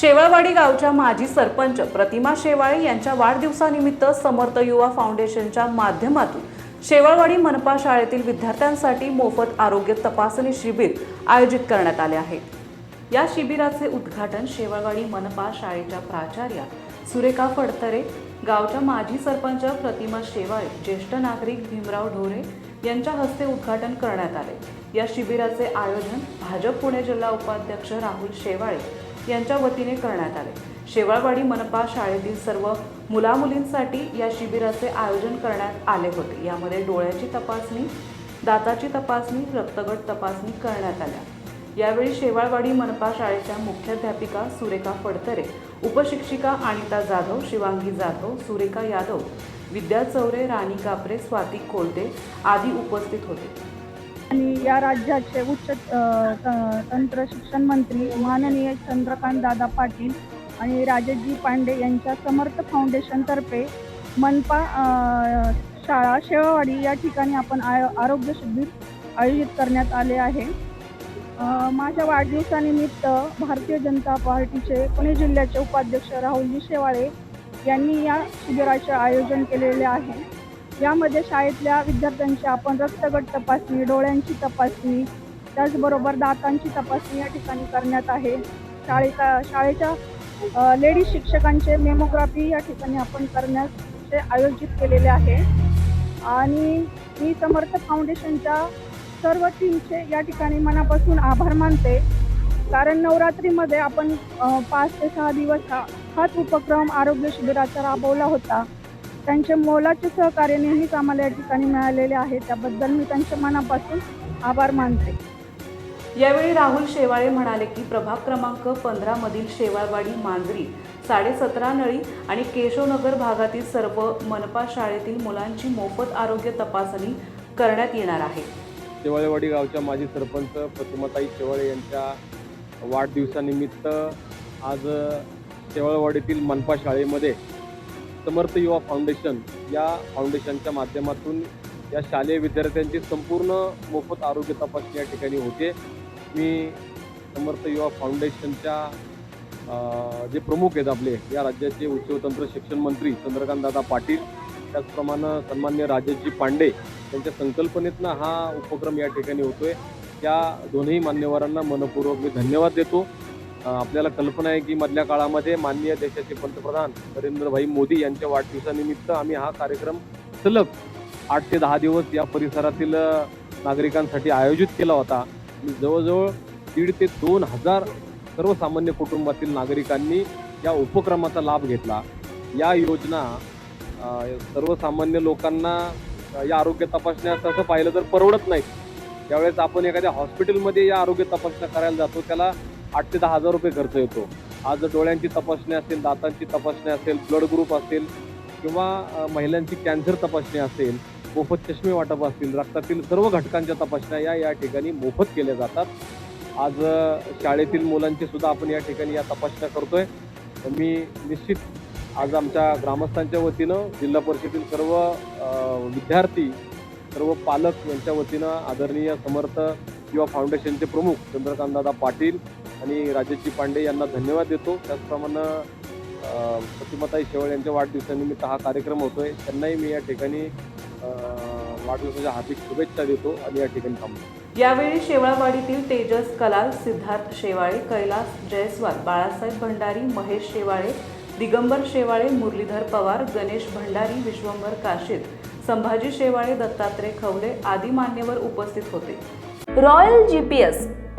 शेवाळवाडी गावच्या माजी सरपंच प्रतिमा शेवाळे यांच्या वाढदिवसानिमित्त समर्थ युवा फाउंडेशनच्या माध्यमातून शेवाळवाडी मनपा शाळेतील विद्यार्थ्यांसाठी मोफत आरोग्य तपासणी शिबिर आयोजित करण्यात आले आहे. या शिबिराचे उद्घाटन शेवाळवाडी मनपा शाळेच्या प्राचार्या सुरेखा फडतरे गावच्या माजी सरपंच प्रतिमा शेवाळे ज्येष्ठ नागरिक भीमराव ढोरे यांच्या हस्ते उद्घाटन करण्यात आले. या शिबिराचे आयोजन भाजप पुणे जिल्हा उपाध्यक्ष राहुल शेवाळे यांच्या वतीने करण्यात आले. शेवाळवाडी मनपा शाळेतील सर्व मुलामुलींसाठी या शिबिराचे आयोजन करण्यात आले होते. यामध्ये डोळ्याची तपासणी दाताची तपासणी रक्तगट तपासणी करण्यात आल्या. यावेळी शेवाळवाडी मनपा शाळेच्या मुख्याध्यापिका सुरेखा फडतरे उपशिक्षिका अनिता जाधव शिवांगी जाधव सुरेखा यादव विद्या चौरे राणी कापरे स्वाती कोलते आदी उपस्थित होते. आणि या राज्याचे उच्च त- तंत्र शिक्षण मंत्री माननीय चंद्रकांत दादा पाटील आणि राजेशजी पांडे यांच्या समर्थ फाउंडेशनतर्फे मनपा शाळा शेवावाडी या ठिकाणी आपण आय आरोग्य शिबिर आयोजित करण्यात आले आहे. माझ्या वाढदिवसानिमित्त भारतीय जनता पार्टीचे पुणे जिल्ह्याचे उपाध्यक्ष राहुलजी शेवाळे यांनी या शिबिराचे आयोजन केलेले आहे. यामध्ये शाळेतल्या विद्यार्थ्यांची आपण रक्तगट तपासणी डोळ्यांची तपासणी त्याचबरोबर दातांची तपासणी या ठिकाणी करण्यात आहे. शाळेचा शाळेच्या लेडीज शिक्षकांचे मेमोग्राफी या ठिकाणी आपण करण्याचे आयोजित केलेले आहे. आणि मी समर्थ फाउंडेशनच्या सर्व टीमचे या ठिकाणी मनापासून आभार मानते. कारण नवरात्रीमध्ये आपण पाच ते सहा दिवस हा हाच उपक्रम आरोग्य शिबिराचा राबवला होता. त्यांचे मोलाचे सहकार्य नेहमीच आम्हाला या ठिकाणी मिळालेले आहे. त्याबद्दल मी त्यांच्या मनापासून आभार मानते. यावेळी राहुल शेवाळे म्हणाले की प्रभाग क्रमांक पंधरा मधील शेवाळवाडी मांजरी साडेसतरा नळी आणि केशवनगर भागातील सर्व मनपा शाळेतील मुलांची मोफत आरोग्य तपासणी करण्यात येणार आहे. शेवाळेवाडी गावच्या माजी सरपंच प्रतिमाताई शेवाळे यांच्या वाढदिवसानिमित्त आज शेवाळवाडीतील मनपा शाळेमध्ये समर्थ युवा फाउंडेशन या फाउंडेशनच्या माध्यमातून या शालेय विद्यार्थ्यांची संपूर्ण मोफत आरोग्य तपासणी या ठिकाणी होते. मी समर्थ युवा फाउंडेशनच्या जे प्रमुख आहेत आपले या राज्याचे उच्च तंत्र शिक्षण मंत्री चंद्रकांतदादा पाटील त्याचप्रमाणे सन्मान्य राजेशजी पांडे त्यांच्या संकल्पनेतनं हा उपक्रम या ठिकाणी होतोय. त्या दोन्ही मान्यवरांना मनपूर्वक मी धन्यवाद देतो. आपल्याला कल्पना आहे की मधल्या काळामध्ये माननीय देशाचे पंतप्रधान नरेंद्रभाई मोदी यांच्या वाढदिवसानिमित्त आम्ही हा कार्यक्रम सलग आठ ते दहा दिवस या परिसरातील नागरिकांसाठी आयोजित केला होता. आणि जवळजवळ दीड ते दोन हजार सर्वसामान्य कुटुंबातील नागरिकांनी या उपक्रमाचा लाभ घेतला. या योजना सर्वसामान्य लोकांना या आरोग्य तपासण्या तसं पाहिलं तर परवडत नाही. त्यावेळेस आपण एखाद्या हॉस्पिटलमध्ये या आरोग्य तपासण्या करायला जातो त्याला आठ ते दहा हजार रुपये खर्च येतो. आज डोळ्यांची तपासणी असेल दातांची तपासणी असेल ब्लड ग्रुप असेल किंवा महिलांची कॅन्सर तपासणी असेल मोफत चष्मे वाटप असतील रक्तातील सर्व घटकांच्या तपासण्या या या ठिकाणी मोफत केल्या जातात. आज शाळेतील मुलांची सुद्धा आपण या ठिकाणी या तपासण्या करतोय. मी निश्चित आज आमच्या ग्रामस्थांच्या वतीनं जिल्हा परिषदेतील सर्व विद्यार्थी सर्व पालक यांच्या वतीनं आदरणीय समर्थ युवा फाउंडेशनचे प्रमुख चंद्रकांतदादा पाटील आणि राजाजी पांडे यांना धन्यवाद देतो. त्याचप्रमाणे अ, प्रतिमाताई शेवळ यांच्या वाढदिवसानिमित्त हा कार्यक्रम होतोय. त्यांनाही मी या ठिकाणी वाढदिवसाच्या हार्दिक शुभेच्छा देतो आणि या ठिकाणी थांबतो. यावेळी शेवाळवाडीतील तेजस कलाल सिद्धार्थ शेवाळे कैलास जयस्वाल बाळासाहेब भंडारी महेश शेवाळे दिगंबर शेवाळे मुरलीधर पवार गणेश भंडारी विश्वंभर काशीद संभाजी शेवाळे दत्तात्रय खवले आदी मान्यवर उपस्थित होते. Royal G P S